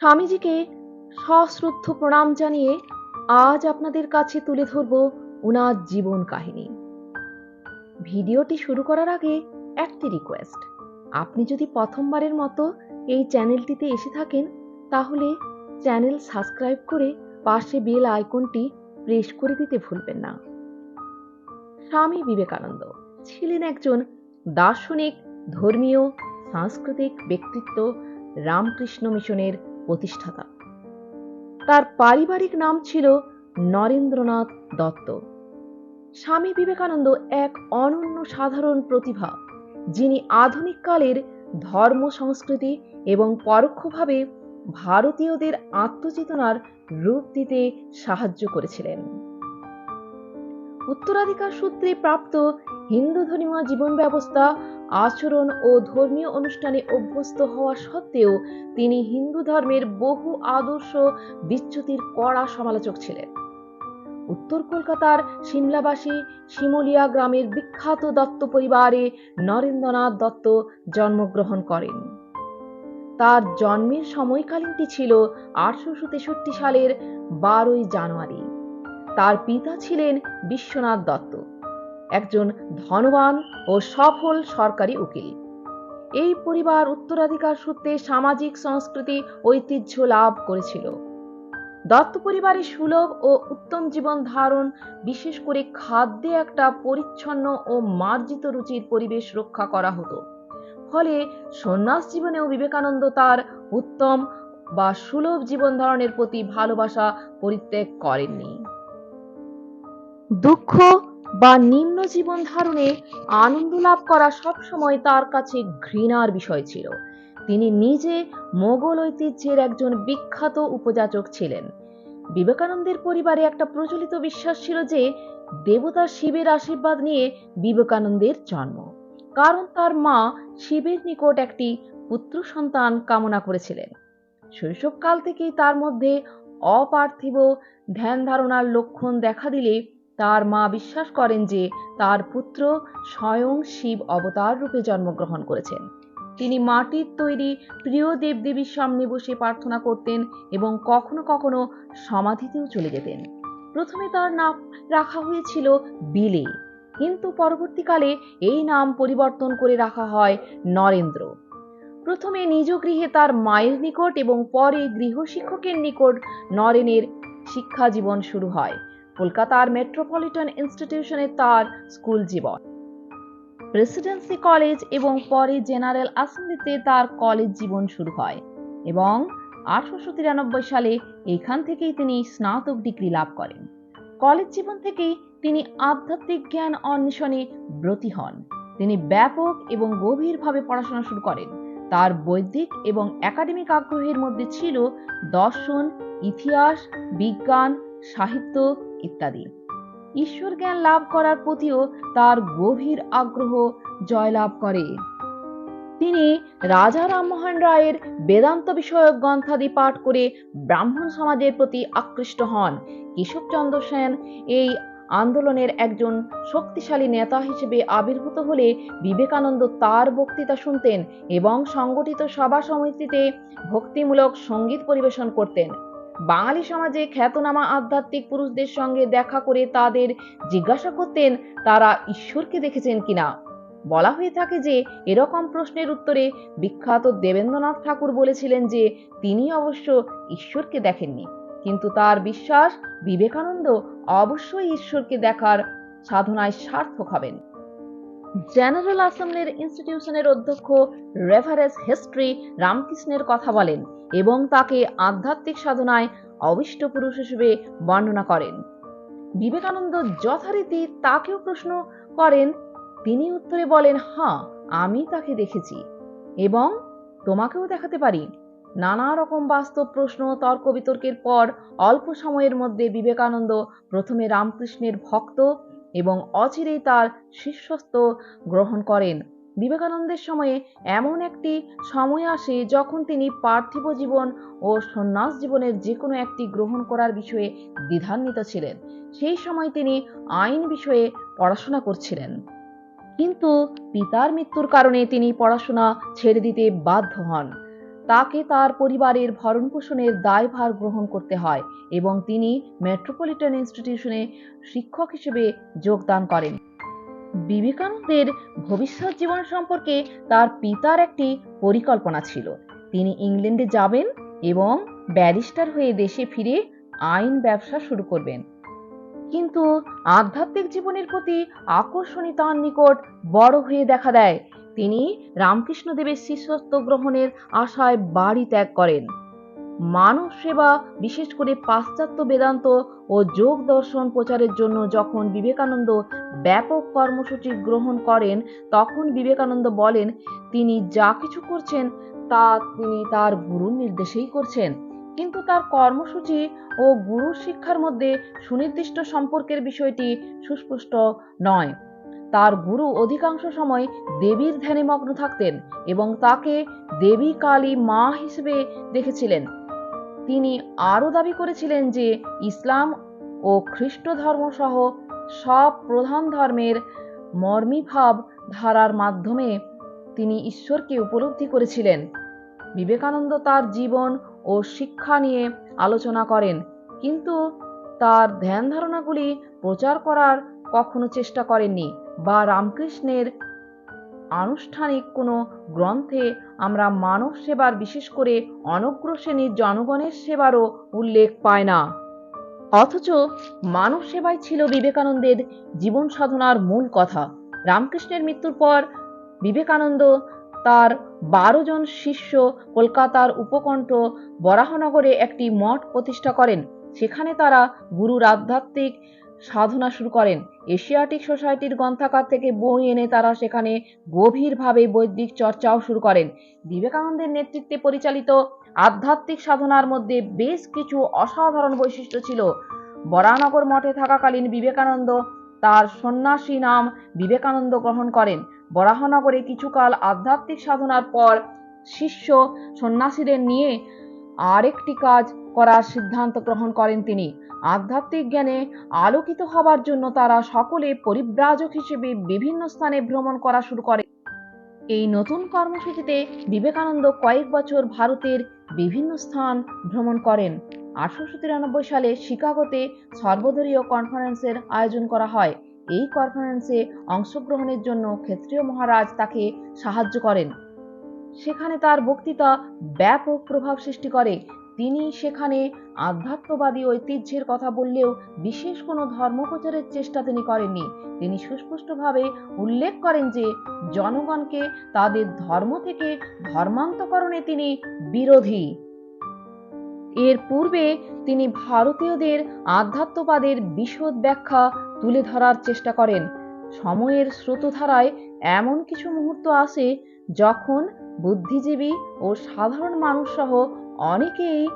স্বামীজিকে সশ্রদ্ধ প্রণাম জানিয়ে আজ আপনাদের কাছে তুলে ধরব ওনার জীবন কাহিনী। ভিডিওটি শুরু করার আগে একটি রিকোয়েস্ট আপনি যদি প্রথমবারের মতো এই চ্যানেলটিতে এসে থাকেন, তাহলে চ্যানেল সাবস্ক্রাইব করে পাশে বেল আইকনটি প্রেস করে দিতে ভুলবেন না। স্বামী বিবেকানন্দ ছিলেন একজন দার্শনিক, ধর্মীয়, সাংস্কৃতিক ব্যক্তিত্ব রামকৃষ্ণ মিশনের প্রতিষ্ঠাতা। তার পারিবারিক নাম ছিল নরেন্দ্রনাথ দত্ত। স্বামী বিবেকানন্দ এক অনন্য সাধারণ প্রতিভা, যিনি আধুনিক কালের ধর্ম, সংস্কৃতি এবং পরোক্ষভাবে ভারতীয়দের আত্মচেতনার রূপ দিতে সাহায্য করেছিলেন। উত্তরাধিকার সূত্রে প্রাপ্ত হিন্দু ধর্মীয় জীবন ব্যবস্থা আচরণ ও ধর্মীয় অনুষ্ঠানে অভ্যস্ত হওয়া সত্ত্বেও তিনি হিন্দু ধর্মের বহু আদর্শ বিচ্যুতির কড়া সমালোচক ছিলেন। উত্তর কলকাতার সিমলাবাসী শিমুলিয়া গ্রামের বিখ্যাত দত্ত পরিবারে নরেন্দ্রনাথ দত্ত জন্মগ্রহণ করেন। তার জন্মের সময়কালীনটি ছিল আঠারোশো তেষট্টি সালের বারোই জানুয়ারি। তার পিতা ছিলেন বিশ্বনাথ দত্ত। একজন ধনবান ও সফল সরকারি উকিল। এই পরিবার উত্তরাধিকার সূত্রে সামাজিক সংস্কৃতি, ঐতিহ্য লাভ করেছিল। দত্ত পরিবারের সুলভ ও উত্তম জীবন ধারণ, বিশেষ করে খাদ্যে একটা পরিচ্ছন্ন ও মার্জিত রুচির পরিবেশ রক্ষা করা হতো। ফলে সন্ন্যাস জীবনেও বিবেকানন্দ তার উত্তম বা সুলভ জীবন ধারণের প্রতি ভালোবাসা পরিত্যাগ করেননি। দুঃখ বা নিম্ন জীবন ধারণে আনন্দ লাভ করা সবসময় তার কাছে ঘৃণার বিষয় ছিল। তিনি নিজে মোগল ঐতিহ্যের একজন বিখ্যাত উপযাচক ছিলেন। বিবেকানন্দের পরিবারে একটা প্রচলিত বিশ্বাস ছিল যে, দেবতা শিবের আশীর্বাদ নিয়ে বিবেকানন্দের জন্ম। কারণ তার মা শিবের নিকট একটি পুত্র সন্তান কামনা করেছিলেন। শৈশবকাল থেকেই তার মধ্যে অপার্থিব ধ্যান ধারণার লক্ষণ দেখা দিলে তার মা বিশ্বাস করেন যে তার পুত্র স্বয়ং শিব অবতার রূপে জন্মগ্রহণ করেছেন। তিনি মাটির তৈরি প্রিয় দেবদেবীর সামনে বসে প্রার্থনা করতেন এবং কখনো কখনো সমাধিতেও চলে যেতেন। প্রথমে তার নাম রাখা হয়েছিল বিলে, কিন্তু পরবর্তীকালে এই নাম পরিবর্তন করে রাখা হয় নরেন্দ্র। প্রথমে নিজ গৃহে তার মায়ের নিকট এবং পরে গৃহশিক্ষকের নিকট নরেনের শিক্ষা জীবন শুরু হয়। কলকাতার মেট্রোপলিটন ইনস্টিটিউশনে তার স্কুল জীবন। প্রেসিডেন্সি কলেজ এবং পরে জেনারেল অ্যাসেম্বলিতে তার কলেজ জীবন শুরু হয় এবং আঠারোশো তিরানব্বই সালে এখান থেকেই তিনি স্নাতক ডিগ্রি লাভ করেন। কলেজ জীবন থেকেই তিনি আধ্যাত্মিক জ্ঞান অন্বেষণে ব্রতী হন। তিনি ব্যাপক এবং গভীরভাবে পড়াশোনা শুরু করেন। তার বৈদিক এবং একাডেমিক আগ্রহের মধ্যে ছিল দর্শন, ইতিহাস, বিজ্ঞান, সাহিত্য ইত্যাদি। ঈশ্বর জ্ঞান লাভ করার প্রতিও তার গভীর আগ্রহ জয়লাভ করে। তিনি রাজা রামমোহন রায়ের বেদান্ত বিষয়ক গ্রন্থাদি পাঠ করে ব্রাহ্মণ সমাজের প্রতি আকৃষ্ট হন। কেশবচন্দ্র সেন এই আন্দোলনের একজন শক্তিশালী নেতা হিসেবে আবির্ভূত হলে বিবেকানন্দ তার বক্তৃতা শুনতেন এবং সংগঠিত সভা সমিতিতে ভক্তিমূলক সংগীত পরিবেশন করতেন। বাঙালি সমাজে খ্যাতনামা আধ্যাত্মিক পুরুষদের সঙ্গে দেখা করে তাদের জিজ্ঞাসা করতেন, তারা ঈশ্বরকে দেখেছেন কিনা? বলা হয়ে থাকে যে, এরকম প্রশ্নের উত্তরে বিখ্যাত দেবেন্দ্রনাথ ঠাকুর বলেছিলেন যে, তিনি অবশ্য ঈশ্বরকে দেখেননি। কিন্তু তার বিশ্বাস বিবেকানন্দ অবশ্যই ঈশ্বরকে দেখার সাধনায় সার্থক হবেন। জেনারেল অ্যাসেম্বলির ইনস্টিটিউশনের অধ্যক্ষ রেফারেন্স হিস্ট্রি রামকৃষ্ণের কথা বলেন এবং তাকে আধ্যাত্মিক সাধনায় অবিষ্ট পুরুষ হিসেবে বর্ণনা করেন। বিবেকানন্দ যথারীতি তাকেও প্রশ্ন করেন, তিনি উত্তরে বলেন হ্যাঁ আমি তাকে দেখেছি এবং তোমাকেও দেখাতে পারি। নানা রকম বাস্তব প্রশ্ন, তর্ক বিতর্কের পর অল্প সময়ের মধ্যে বিবেকানন্দ প্রথমে রামকৃষ্ণের ভক্ত এবং অচিরেই তার শিষ্যস্ত গ্রহণ করেন। বিবেকানন্দের সময়ে এমন একটি সময় আসে যখন তিনি পার্থিব জীবন ও সন্ন্যাস জীবনের যে কোনো একটি গ্রহণ করার বিষয়ে দ্বিধান্বিত ছিলেন। সেই সময় তিনি আইন বিষয়ে পড়াশোনা করছিলেন। কিন্তু পিতার মৃত্যুর কারণে তিনি পড়াশোনা ছেড়ে দিতে বাধ্য হন। তাকে তার পরিবারের ভরণপোষণের দায়ভার গ্রহণ করতে হয় এবং তিনি মেট্রোপলিটন ইনস্টিটিউশনে শিক্ষক হিসেবে যোগদান করেন। বিবেকানন্দের ভবিষ্যৎ জীবন সম্পর্কে তার পিতার একটি পরিকল্পনা ছিল। তিনি ইংল্যান্ডে যাবেন এবং ব্যারিস্টার হয়ে দেশে ফিরে আইন ব্যবসা শুরু করবেন। কিন্তু আধ্যাত্মিক জীবনের প্রতি আকর্ষণই তার নিকট বড় হয়ে দেখা দেয় তিনি রামকৃষ্ণদেবের শিষ্যত্ব গ্রহণের আশায় বাড়ি ত্যাগ করেন। মানব সেবা, বিশেষ করে পাশ্চাত্য বেদান্ত ও যোগ দর্শন প্রচারের জন্য যখন বিবেকানন্দ ব্যাপক কর্মসূচি গ্রহণ করেন, তখন বিবেকানন্দ বলেন, তিনি যা কিছু করছেন, তা তিনি তার গুরুর নির্দেশেই করছেন। কিন্তু তার কর্মসূচি ও গুরুর শিক্ষার মধ্যে সুনির্দিষ্ট সম্পর্কের বিষয়টি সুস্পষ্ট নয়। তার গুরু অধিকাংশ সময় দেবীর ধ্যানে মগ্ন থাকতেন এবং তাকে দেবী কালী মা হিসেবে দেখেছিলেন। তিনি আরও দাবি করেছিলেন যে ইসলাম ও খ্রিস্ট ধর্ম সহ সব প্রধান ধর্মের মর্মীভাব ধারার মাধ্যমে তিনি ঈশ্বরকে উপলব্ধি করেছিলেন। বিবেকানন্দ তার জীবন ও শিক্ষা নিয়ে আলোচনা করেন, কিন্তু তার ধ্যান ধারণাগুলি প্রচার করার কখনো চেষ্টা করেননি। বা রামকৃষ্ণের আনুষ্ঠানিক কোনো গ্রন্থে আমরা মানব সেবার বিশেষ করে অনগ্র জনগণের সেবারও উল্লেখ পাই না। অথচ মানব সেবাই ছিল বিবেকানন্দের জীবন সাধনার মূল কথা। রামকৃষ্ণের মৃত্যুর পর বিবেকানন্দ তার বারো জন শিষ্য কলকাতার উপকণ্ঠ বরাহনগরে একটি মঠ প্রতিষ্ঠা করেন। সেখানে তারা গুরুর আধ্যাত্মিক সাধনা শুরু করেন। এশিয়াটিক সোসাইটির গ্রন্থাগার থেকে বই এনে তারা সেখানে গভীরভাবে বৈদিক চর্চাও শুরু করেন। বিবেকানন্দের নেতৃত্বে পরিচালিত আধ্যাত্মিক সাধনার মধ্যে বেশ কিছু অসাধারণ বৈশিষ্ট্য ছিল। বরানগর মঠে থাকাকালীন বিবেকানন্দ তার সন্ন্যাসী নাম বিবেকানন্দ গ্রহণ করেন। বরাহনগরে কিছুকাল আধ্যাত্মিক সাধনার পর শিষ্য সন্ন্যাসীদের নিয়ে আরেকটি কাজ করার সিদ্ধান্ত গ্রহণ করেন তিনি। আধ্যাত্মিক জ্ঞানে আলোকিত হবার জন্য তারা সকলে পরিব্রাজক হিসেবে বিভিন্ন স্থানে ভ্রমণ করা শুরু করে। এই নতুন কর্মসূচিতে বিবেকানন্দ কয়েক বছর ভারতের বিভিন্ন স্থান ভ্রমণ করেন। আঠারোশো তিরানব্বই সালে শিকাগোতে সর্বদলীয় কনফারেন্সের আয়োজন করা হয়। এই কনফারেন্সে অংশগ্রহণের জন্য ক্ষেত্রীয় মহারাজ তাকে সাহায্য করেন। সেখানে তার বক্তৃতা ব্যাপক প্রভাব সৃষ্টি করে। তিনি সেখানে আধ্যাত্মবাদী ঐতিহ্যের কথা বললেও বিশেষ কোনো ধর্মপ্রচারের চেষ্টা তিনি করেননি। তিনি সুস্পষ্টভাবে উল্লেখ করেন যে, জনগণকে তাদের ধর্ম থেকে ধর্মান্তকরণে তিনি বিরোধী। এর পূর্বে তিনি ভারতীয়দের আধ্যাত্মবাদের বিশদ ব্যাখ্যা তুলে ধরার চেষ্টা করেন। সময়ের স্রোতধারায় এমন কিছু মুহূর্ত আসে যখন বুদ্ধিজীবী ও সাধারণ মানুষ সহ অনেকেই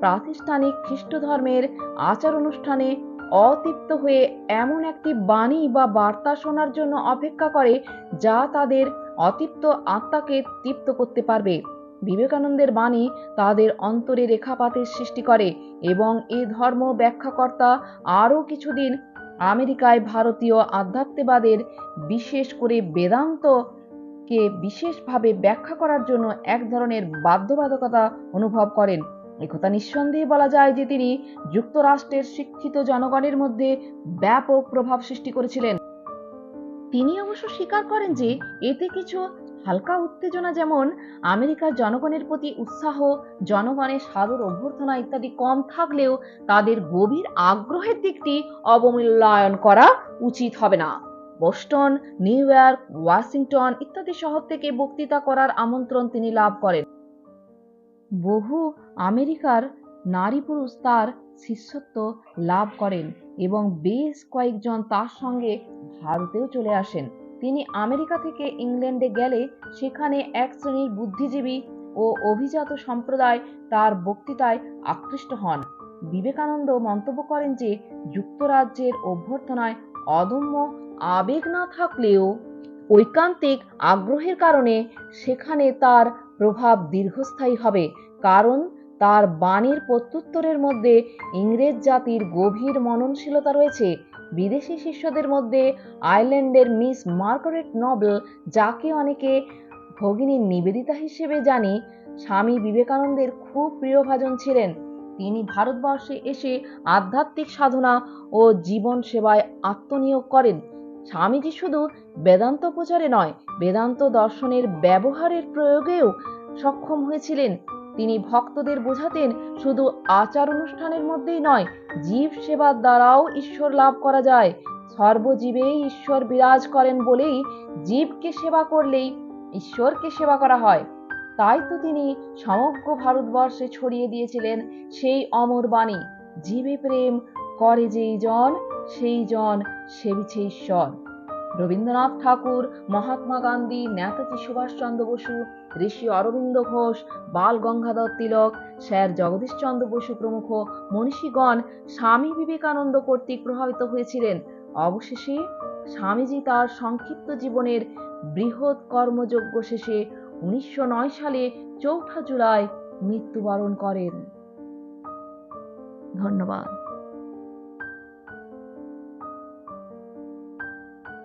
প্রাতিষ্ঠানিক খ্রিস্ট ধর্মের আচার অনুষ্ঠানে অতৃপ্ত হয়ে এমন একটি বাণী বা বার্তা শোনার জন্য অপেক্ষা করে যা তাদের অতৃপ্ত আত্মাকে তৃপ্ত করতে পারবে। বিবেকানন্দের বাণী তাদের অন্তরে রেখাপাতের সৃষ্টি করে এবং এ ধর্ম ব্যাখ্যাকর্তা আরও কিছুদিন আমেরিকায় ভারতীয় আধ্যাত্মবাদের বিশেষ করে বেদান্তকে বিশেষভাবে ব্যাখ্যা করার জন্য এক ধরনের বাধ্যবাধকতা অনুভব করেন। একথা নিঃসন্দেহে বলা যায় যে তিনি যুক্তরাষ্ট্রের শিক্ষিত জনগণের মধ্যে ব্যাপক প্রভাব সৃষ্টি করেছিলেন। তিনি অবশ্য স্বীকার করেন যে এতে কিছু হালকা উত্তেজনা যেমন আমেরিকার জনগণের প্রতি উৎসাহ, জনগণের সাদর অভ্যর্থনা ইত্যাদি কম থাকলেও তাদের গভীর আগ্রহের দিকটি অবমূল্যায়ন করা উচিত হবে না। বোস্টন, নিউ ইয়র্ক, ওয়াশিংটন ইত্যাদি শহর থেকে বক্তৃতা করার আমন্ত্রণ তিনি লাভ করেন। বহু আমেরিকার নারী পুরুষ তার শিষ্যত্ব লাভ করেন এবং বেশ কয়েকজন তার সঙ্গে ভারতেও চলে আসেন। তিনি আমেরিকা থেকে ইংল্যান্ডে গেলে সেখানে এক শ্রেণির বুদ্ধিজীবী ও অভিজাত সম্প্রদায় তার বক্তৃতায় আকৃষ্ট হন। বিবেকানন্দ মন্তব্য করেন যে, যুক্তরাজ্যের অভ্যর্থনায় অদম্য আবেগ না থাকলেও ঐকান্তিক আগ্রহের কারণে সেখানে তার প্রভাব দীর্ঘস্থায়ী হবে, কারণ তার বাণীর প্রত্যুত্তরের মধ্যে ইংরেজ জাতির গভীর মননশীলতা রয়েছে। বিদেশি শিষ্যদের মধ্যে আয়ারল্যান্ডের মিস মার্গারেট নবেল, যাকে অনেকে ভগিনী নিবেদিতা হিসেবে জানি, স্বামী বিবেকানন্দের খুব প্রিয়ভাজন ছিলেন। তিনি ভারতবর্ষে এসে আধ্যাত্মিক সাধনা ও জীবন সেবায় আত্মনিয়োগ করেন। স্বামীজি শুধু বেদান্ত প্রচারে নয়, বেদান্ত দর্শনের ব্যবহারের প্রয়োগেও সক্ষম হয়েছিলেন। তিনি ভক্তদের বোঝাতেন, শুধু আচার অনুষ্ঠানের মধ্যেই নয়, জীব সেবার দ্বারাও ঈশ্বর লাভ করা যায়। সর্বজীবেই ঈশ্বর বিরাজ করেন বলেই জীবকে সেবা করলেই ঈশ্বরকে সেবা করা হয়। তাই তো তিনি সমগ্র ভারতবর্ষে ছড়িয়ে দিয়েছিলেন সেই অমর বাণী, জীবে প্রেম করে যেই জন সেই জন সেবিছে ঈশ্বর। রবীন্দ্রনাথ ঠাকুর, মহাত্মা গান্ধী, নেতাজি সুভাষচন্দ্র বসু, ঋষি অরবিন্দ ঘোষ, বাল গঙ্গাধর তিলক, স্যার জগদীশচন্দ্র বসু প্রমুখ, মনীষীগণ স্বামী বিবেকানন্দ কর্তৃক প্রভাবিত হয়েছিলেন। অবশেষে স্বামীজি তার সংক্ষিপ্ত জীবনের বৃহৎ কর্মযজ্ঞ শেষে উনিশশো নয় সালে চৌঠা জুলাই মৃত্যুবরণ করেন। ধন্যবাদ।